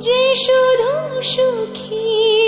যে শুধু সুখী।